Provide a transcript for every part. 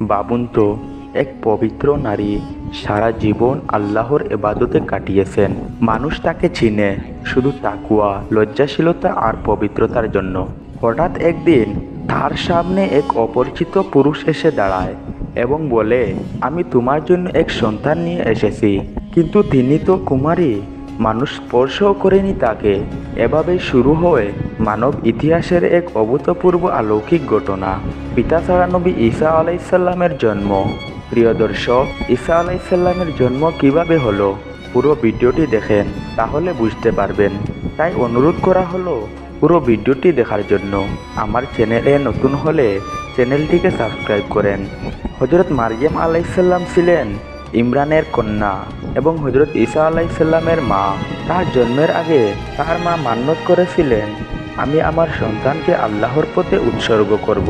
বাবুন তো এক পবিত্র নারী সারা জীবন আল্লাহর এবাদতে কাটিয়েছেন। মানুষ তাকে চিনে, শুধু তাকুয়া, লজ্জাশীলতা আর পবিত্রতার জন্য। হঠাৎ একদিন তার সামনে এক অপরিচিত পুরুষ এসে দাঁড়ায় এবং বলে, আমি তোমার জন্য এক সন্তান নিয়ে এসেছি, কিন্তু তিনি তো কুমারী। মানুষ স্পর্শও করেনি তাকে। এভাবে শুরু হয় মানব ইতিহাসের এক অভূতপূর্ব অলৌকিক ঘটনা। পিতা ছাড়া নবী ঈসা আলাইসাল্লামের জন্ম। প্রিয় দর্শক, ঈসা আলাইসাল্লামের জন্ম কীভাবে হলো? পুরো ভিডিওটি দেখেন, তাহলে বুঝতে পারবেন। তাই অনুরোধ করা হলো পুরো ভিডিওটি দেখার জন্য। আমার চ্যানেলে নতুন হলে চ্যানেলটিকে সাবস্ক্রাইব করেন। হজরত মারিয়াম আলাইসাল্লাম ছিলেন ইমরানের কন্যা এবং হজরত ঈসা আলাইসাল্লামের মা। তার জন্মের আগে তার মা মান্যত করেছিলেন, আমি আমার সন্তানকে আল্লাহর পথে উৎসর্গ করব।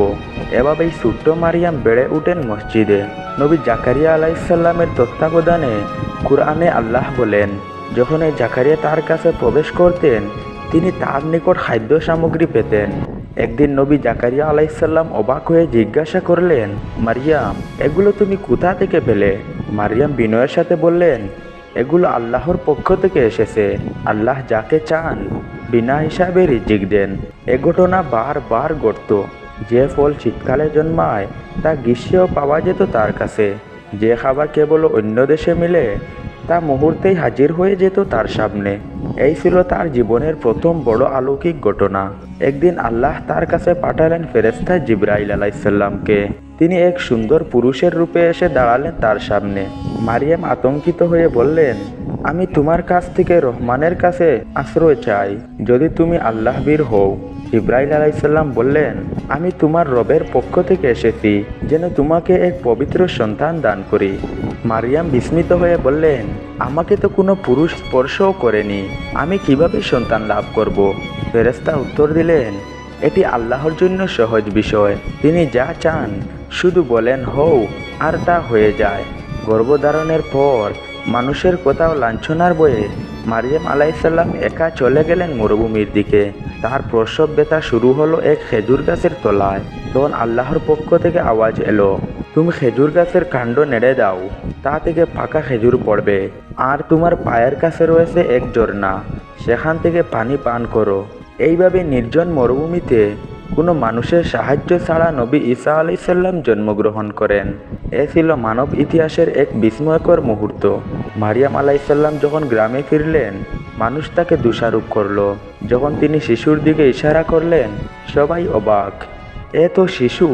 এভাবেই ছোট্ট মারিয়াম বেড়ে উঠেন মসজিদে। নবী জাকারিয়া আলাইসাল্লামের তত্ত্বাবধানে কুরআনে আল্লাহ বলেন, যখন এই জাকারিয়া তার কাছে প্রবেশ করতেন, তিনি তার নিকট খাদ্য সামগ্রী পেতেন। একদিন নবী জাকারিয়া আলাইসাল্লাম অবাক হয়ে জিজ্ঞাসা করলেন, মারিয়াম, এগুলো তুমি কোথা থেকে পেলে? মারিয়াম বিনয়ের সাথে বললেন, এগুলো আল্লাহর পক্ষ থেকে এসেছে। আল্লাহ যাকে চান, বিনা হিসাবে রিজিক দেন। এ ঘটনা বারবার ঘটত। যে ফল শীতকালে জন্মায়, তা গ্রীষ্মেও পাওয়া যেত তার কাছে। যে খাবার কেবল অন্য দেশে মিলে তা মুহূর্তেই হাজির হয়ে যেত তার সামনে। এই ছিল তার জীবনের প্রথম বড় আলৌকিক ঘটনা। একদিন আল্লাহ তার কাছে পাঠালেন ফেরেস্তা জিব্রাইল আলাইসাল্লামকে। তিনি এক সুন্দর পুরুষের রূপে এসে দাঁড়ালেন তার সামনে। মারিয়াম আতঙ্কিত হয়ে বললেন, আমি তোমার কাছ থেকে রহমানের কাছে আশ্রয় চাই। যদি তুমি আল্লাহ বীর হও ইব্রাহিম আলাইসাল্লাম বললেন, আমি তোমার রবের পক্ষ থেকে এসেছি, যেন তোমাকে এক পবিত্র সন্তান দান করি। মারিয়াম বিস্মিত হয়ে বললেন, আমাকে তো কোনো পুরুষ স্পর্শও করেনি, আমি কীভাবে সন্তান লাভ করব? ফেরেস্তা উত্তর দিলেন, এটি আল্লাহর জন্য সহজ বিষয়, তিনি যা চান, শুধু বলেন হও, আর তা হয়ে যায়। গর্ভধারণের পর মানুষের কোথাও লাঞ্ছনার বয়ে মারিয়াম আলাইসাল্লাম একা চলে গেলেন মরুভূমির দিকে। তার প্রসব ব্যথা শুরু হলো এক খেজুর গাছের তলায়। তখন আল্লাহর পক্ষ থেকে আওয়াজ এলো, তুমি খেজুর গাছের কাণ্ড নেড়ে দাও, তা থেকে পাকা খেজুর পড়বে। আর তোমার পায়ের কাছে রয়েছে এক ঝর্ণা সেখান থেকে পানি পান করো। এইভাবে নির্জন মরুভূমিতে কোনো মানুষের সাহায্য ছাড়া নবী ঈসা আলাইসাল্লাম জন্মগ্রহণ করেন। এ ছিল মানব ইতিহাসের এক বিস্ময়কর মুহূর্ত। মারিয়াম আলাইসাল্লাম যখন গ্রামে ফিরলেন, মানুষ তাকে দোষারোপ করল। যখন তিনি শিশুর দিকে ইশারা করলেন, সবাই অবাক। এ তো শিশু,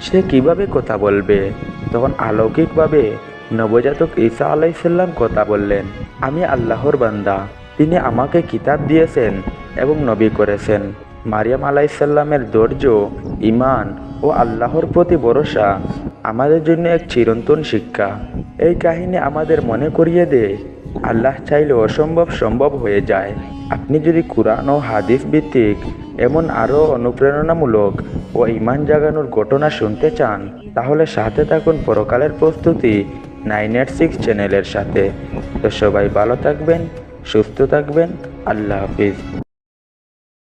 সে কীভাবে কথা বলবে? তখন আলৌকিকভাবে নবজাতক ঈসা আলাইসাল্লাম কথা বললেন, আমি আল্লাহর বান্দা, তিনি আমাকে কিতাব দিয়েছেন এবং নবী করেছেন। মারিয়াম আলাইসাল্লামের ধৈর্য ইমান ও আল্লাহর প্রতি ভরসা আমাদের জন্য এক চিরন্তন শিক্ষা। এই কাহিনী আমাদের মনে করিয়ে দেয় আল্লাহ চাইলে অসম্ভব সম্ভব হয়ে যায়। আপনি যদি কোরআন ও হাদিস ভিত্তিক এমন আরও অনুপ্রেরণামূলক ও ইমান জাগানোর ঘটনা শুনতে চান, তাহলে সাথে থাকুন পরকালের প্রস্তুতি নাইন এইট সিক্স চ্যানেলের সাথে। তো সবাই ভালো থাকবেন, সুস্থ থাকবেন, আল্লাহ হাফিজ।